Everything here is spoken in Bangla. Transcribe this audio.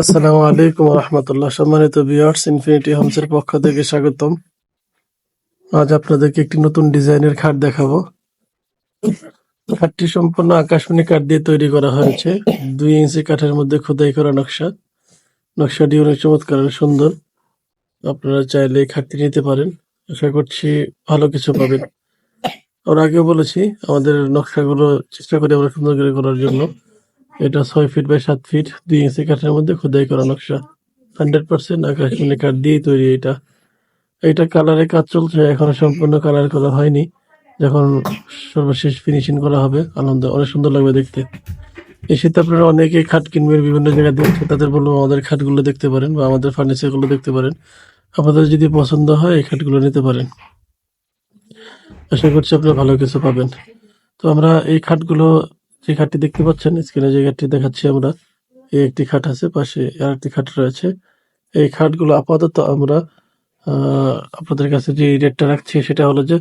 আসসালামু আলাইকুম রহমতুল্লাহ। সম্মানিত ভিউয়ার্স, ইনফিনিটি হোমসের পক্ষ থেকে স্বাগতম। আজ আপনাদেরকে একটি নতুন ডিজাইনের খাট দেখাবো। খাটটি সম্পূর্ণ আকাশমণি কাঠ দিয়ে তৈরি করা হয়েছে। দুই ইঞ্চি কাঠের মধ্যে খোদাই করা নকশা। নকশাটি অনেক চমৎকার সুন্দর। আপনারা চাইলে খাটটি নিতে পারেন। আশা করছি ভালো কিছু পাবেন। ওর আগেও বলেছি, আমাদের নকশাগুলো চেষ্টা করি আমরা সুন্দর করে করার জন্য। এটা ছয় ফিট বাই সাত ফিট দুই ইঞ্চি কাঠের মধ্যে খোদাই করা নকশা। হান্ড্রেড পার্সেন্ট আকাশমণি কাঠ দিয়েই তৈরি এটা। এটা কালারে কাজ চলছে, এখনও সম্পূর্ণ কালার করা হয়নি। যখন সর্বশেষ ফিনিশিং করা হবে, আনন্দ, অনেক সুন্দর লাগবে দেখতে। এই শীতে আপনারা অনেকে খাট কিনবেন, বিভিন্ন জায়গায় দেখছে তাদের বলব আমাদের খাটগুলো দেখতে পারেন বা আমাদের ফার্নিচারগুলো দেখতে পারেন। আপনাদের যদি পছন্দ হয়, এই খাটগুলো নিতে পারেন। আশা করছি আপনারা ভালো কিছু পাবেন। তো আমরা এই খাটগুলো যে খাটটি দেখতে পাচ্ছেন, স্ক্রিনে যে খাটটি দেখাচ্ছি আমরা, এই একটি খাট আছে, পাশে আর একটি খাট রয়েছে। এই খাটগুলো আপাতত আমরা আপনাদের কাছে যে রেটটা রাখছি সেটা হলো যে